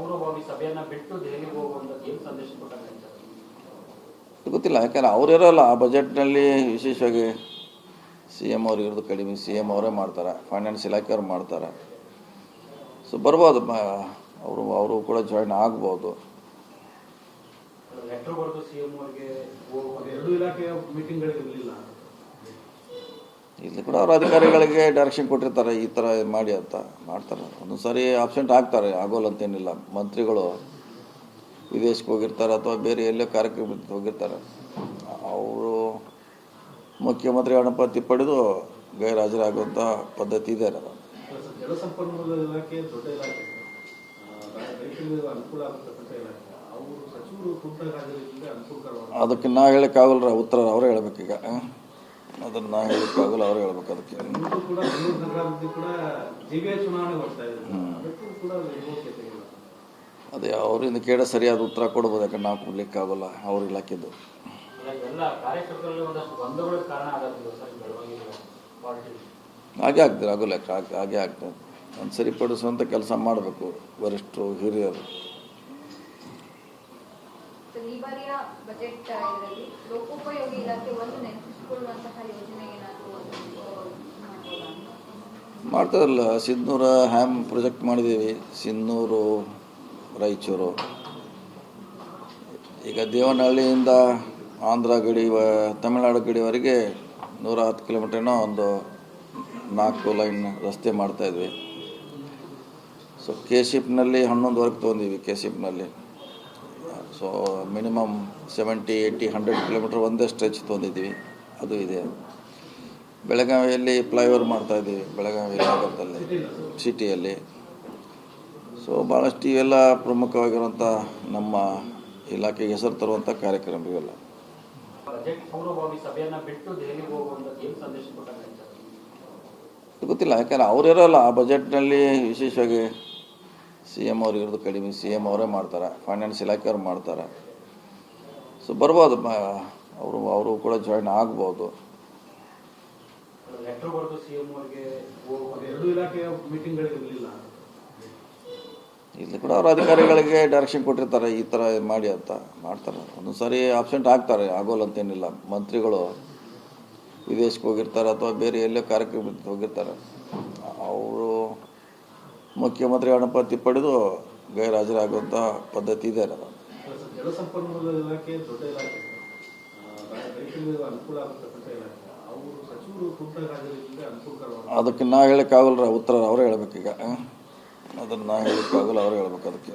ಪೂರ್ವಭಾವಿ ಸಭೆಯನ್ನ ಬಿಟ್ಟು ದೆಹಲಿಗೆ ಹೋಗುವಂಥದ್ದು ಏನು ಸಂದೇಶ ಕೊಟ್ಟಾರೆ ಗೊತ್ತಿಲ್ಲ ಯಾಕಂದ್ರೆ ಅವರಿರೋಲ್ಲ ಆ ಬಜೆಟ್ನಲ್ಲಿ ವಿಶೇಷವಾಗಿ ಸಿ ಎಂ ಅವ್ರು ಇರೋದು ಕಡಿಮೆ ಸಿ ಎಂ ಅವರೇ ಮಾಡ್ತಾರೆ ಫೈನಾನ್ಸ್ ಇಲಾಖೆಯವ್ರು ಮಾಡ್ತಾರೆ. ಸೊ ಬರ್ಬೋದು ಅವರು ಅವರು ಕೂಡ ಜಾಯಿನ್ ಆಗ್ಬೋದು. ಲೆಟರ್ ಇಲ್ಲಿ ಕೂಡ ಅವರು ಅಧಿಕಾರಿಗಳಿಗೆ ಡೈರೆಕ್ಷನ್ ಕೊಟ್ಟಿರ್ತಾರೆ ಈ ಥರ ಮಾಡಿ ಅಂತ ಮಾಡ್ತಾರೆ. ಒಂದೊಂದು ಸಾರಿ ಆಬ್ಸೆಂಟ್ ಆಗ್ತಾರೆ ಆಗೋಲ್ಲ ಅಂತೇನಿಲ್ಲ. ಮಂತ್ರಿಗಳು ವಿದೇಶಕ್ಕೆ ಹೋಗಿರ್ತಾರೆ ಅಥವಾ ಬೇರೆ ಎಲ್ಲೋ ಕಾರ್ಯಕ್ರಮ ಹೋಗಿರ್ತಾರೆ. ಅವರು ಮುಖ್ಯಮಂತ್ರಿ ಅಣಪತಿ ಪಡೆದು ಗೈರಾಜರಾಗುವಂಥ ಪದ್ಧತಿ ಇದೆ ಅದಕ್ಕೆ ನಾ ಹೇಳಕ್ಕಾಗಲ್ರ ಉತ್ತರ ಅವರೇ ಹೇಳ್ಬೇಕೀಗ. ಅದನ್ನು ನಾ ಹೇಳೋಕ್ಕಾಗಲ್ಲ ಅವ್ರು ಹೇಳ್ಬೇಕು ಅದಕ್ಕೆ. ಅದೇ ಅವರಿಂದ ಕೇಳ ಸರಿಯಾದ ಉತ್ತರ ಕೊಡ್ಬೋದು ಯಾಕಂದ್ರೆ ನಾವು ಕೊಡ್ಲಿಕ್ಕಾಗಲ್ಲ ಅವ್ರ ಇಲಾಖೆದ್ದು ಹಾಗೆ ಆಗ್ತದೆ ಆಗೋಲ್ಲ ಹಾಗೆ ಹಾಗೆ ಆಗ್ತದೆ. ಒಂದು ಸರಿಪಡಿಸುವಂಥ ಕೆಲಸ ಮಾಡಬೇಕು ವರಿಷ್ಠರು ಹಿರಿಯರು. ಈ ಬಾರಿಯ ಬಜೆಟ್ ಇದರಲ್ಲಿ ಲೋಕೋಪಯೋಗಿ ಇಲಾಖೆ ಒಂದು ಮಾಡ್ತಾರಲ್ಲ, ಸಿದ್ನೂರ ಹ್ಯಾಮ್ ಪ್ರಾಜೆಕ್ಟ್ ಮಾಡಿದ್ದೀವಿ ಸಿನ್ನೂರು ರಾಯಚೂರು. ಈಗ ದೇವನಹಳ್ಳಿಯಿಂದ ಆಂಧ್ರ ಗಡಿ ತಮಿಳ್ನಾಡು ಗಡಿವರೆಗೆ ನೂರ ಹತ್ತು ಕಿಲೋಮೀಟರ್ನ ಒಂದು ನಾಲ್ಕು ಲೈನ್ ರಸ್ತೆ ಮಾಡ್ತಾಯಿದ್ವಿ ಸೊ ಕೆ ಶಿಪ್ನಲ್ಲಿ ಹನ್ನೊಂದುವರೆಗೆ ತೊಗೊಂಡಿವಿ K ಶಿಪ್ನಲ್ಲಿ so minimum seventy eighty hundred kilometre ಒಂದೇ ಸ್ಟ್ರೆಚ್ ತೊಗೊಂಡಿದ್ದೀವಿ ಅದು ಇದೆ. ಬೆಳಗಾವಿಯಲ್ಲಿ ಫ್ಲೈಓವರ್ ಮಾಡ್ತಾ ಇದ್ದೀವಿ ಬೆಳಗಾವಿ ನಗರದಲ್ಲಿ ಸಿಟಿಯಲ್ಲಿ. ಸೊ ಭಾಳಷ್ಟು ಇವೆಲ್ಲ ಪ್ರಮುಖವಾಗಿರುವಂಥ ನಮ್ಮ ಇಲಾಖೆಗೆ ಹೆಸರು ತರುವಂಥ ಕಾರ್ಯಕ್ರಮ ಇವೆಲ್ಲ. ಗೊತ್ತಿಲ್ಲ ಯಾಕಂದ್ರೆ ಅವರಿರೋಲ್ಲ ಆ ಬಜೆಟ್ನಲ್ಲಿ ವಿಶೇಷವಾಗಿ ಸಿ ಎಂ ಅವ್ರು ಇರೋದು ಕಡಿಮೆ. ಸಿ ಎಂ ಅವರೇ ಮಾಡ್ತಾರೆ ಫೈನಾನ್ಸ್ ಇಲಾಖೆಯವ್ರು ಮಾಡ್ತಾರೆ. ಸೊ ಬರ್ಬೋದು ಅವರು ಅವರು ಕೂಡ ಜಾಯಿನ್ ಆಗ್ಬೋದು. ಇಲ್ಲಿ ಕೂಡ ಅವ್ರ ಅಧಿಕಾರಿಗಳಿಗೆ ಡೈರೆಕ್ಷನ್ ಕೊಟ್ಟಿರ್ತಾರೆ ಈ ಥರ ಮಾಡಿ ಅಂತ ಮಾಡ್ತಾರೆ. ಒಂದೊಂದು ಸಾರಿ ಆಬ್ಸೆಂಟ್ ಆಗ್ತಾರೆ ಆಗೋಲ್ಲ ಅಂತೇನಿಲ್ಲ. ಮಂತ್ರಿಗಳು ವಿದೇಶಕ್ಕೆ ಹೋಗಿರ್ತಾರೆ ಅಥವಾ ಬೇರೆ ಎಲ್ಲೋ ಕಾರ್ಯಕ್ರಮ ಹೋಗಿರ್ತಾರೆ. ಅವರು ಮುಖ್ಯಮಂತ್ರಿ ಅಣಪತಿ ಪಡೆದು ಗೈರಾಜರಾಗುವಂಥ ಪದ್ಧತಿ ಇದೆ. ಅದು ಜಲಸಂಪನ್ಮೂಲ ಇಲಾಖೆ ದೊಡ್ಡ ಇಲಾಖೆ ಆ, ಅದಕ್ಕೆ ನಾ ಹೇಳೋಕ್ಕಾಗಲ್ಲ ಉತ್ತರ ಅವರೇ ಹೇಳ್ಬೇಕೀಗ ಅದನ್ನು ನಾ ಹೇಳೋಕ್ಕಾಗಲ್ಲ ಅವರೇ ಹೇಳ್ಬೇಕು ಅದಕ್ಕೆ.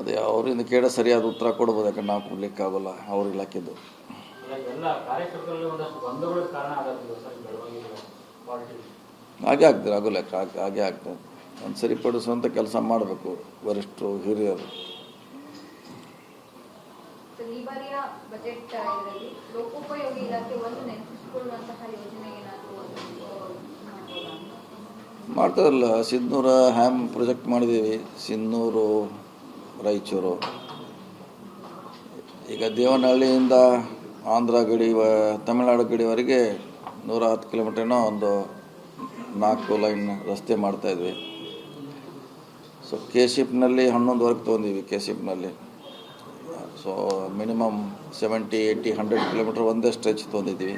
ಅದೇ ಅವರಿಂದ ಕೇಳ ಸರಿಯಾದ ಉತ್ತರ ಕೊಡ್ಬೋದು, ಯಾಕಂದ್ರೆ ನಾವು ಕೊಡ್ಲಿಕ್ಕಾಗಲ್ಲ ಅವ್ರ ಪಾರ್ಟಿ ಹಾಗೆ ಆಗ್ತದೆ, ಆಗೋಲ್ಲ ಹಾಗೆ ಆಗ್ತದೆ ಒಂದು ಸರಿಪಡಿಸುವಂಥ ಕೆಲಸ ಮಾಡಬೇಕು ವರಿಷ್ಠರು ಹಿರಿಯರು. ಮಾಡ್ತಾರಲ್ಲ ಸಿದ್ನೂರ ಹ್ಯಾಮ್ ಪ್ರಾಜೆಕ್ಟ್ ಮಾಡಿದ್ದೀವಿ ಸಿನ್ನೂರು ರಾಯಚೂರು. ಈಗ ದೇವನಹಳ್ಳಿಯಿಂದ ಆಂಧ್ರ ಗಡಿ ತಮಿಳ್ನಾಡು ಗಡಿವರೆಗೆ ನೂರ ಹತ್ತು ಕಿಲೋಮೀಟರ್ನ ಒಂದು ನಾಲ್ಕು ಲೈನ್ ರಸ್ತೆ ಮಾಡ್ತಾಯಿದ್ವಿ ಸೊ ಕೆ ಶಿಪ್ನಲ್ಲಿ ವರ್ಕ್ ತೊಗೊಂಡಿವಿ K ಶಿಪ್ನಲ್ಲಿ so minimum seventy eighty hundred kilometre ಒಂದೇ ಸ್ಟ್ರೆಚ್ ತೊಗೊಂಡಿದ್ದೀವಿ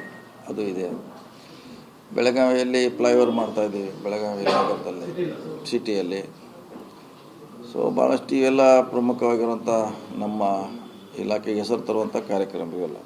ಅದು ಇದೆ. ಬೆಳಗಾವಿಯಲ್ಲಿ ಫ್ಲೈಓವರ್ ಮಾಡ್ತಾ ಇದ್ದೀವಿ, ಬೆಳಗಾವಿ ನಗರದಲ್ಲಿ ಸಿಟಿಯಲ್ಲಿ ಸೊ ಭಾಳಷ್ಟು ಇವೆಲ್ಲ ಪ್ರಮುಖವಾಗಿರುವಂಥ ನಮ್ಮ ಇಲಾಖೆಗೆ ಹೆಸರು ತರುವಂಥ ಕಾರ್ಯಕ್ರಮ ಇವೆಲ್ಲ.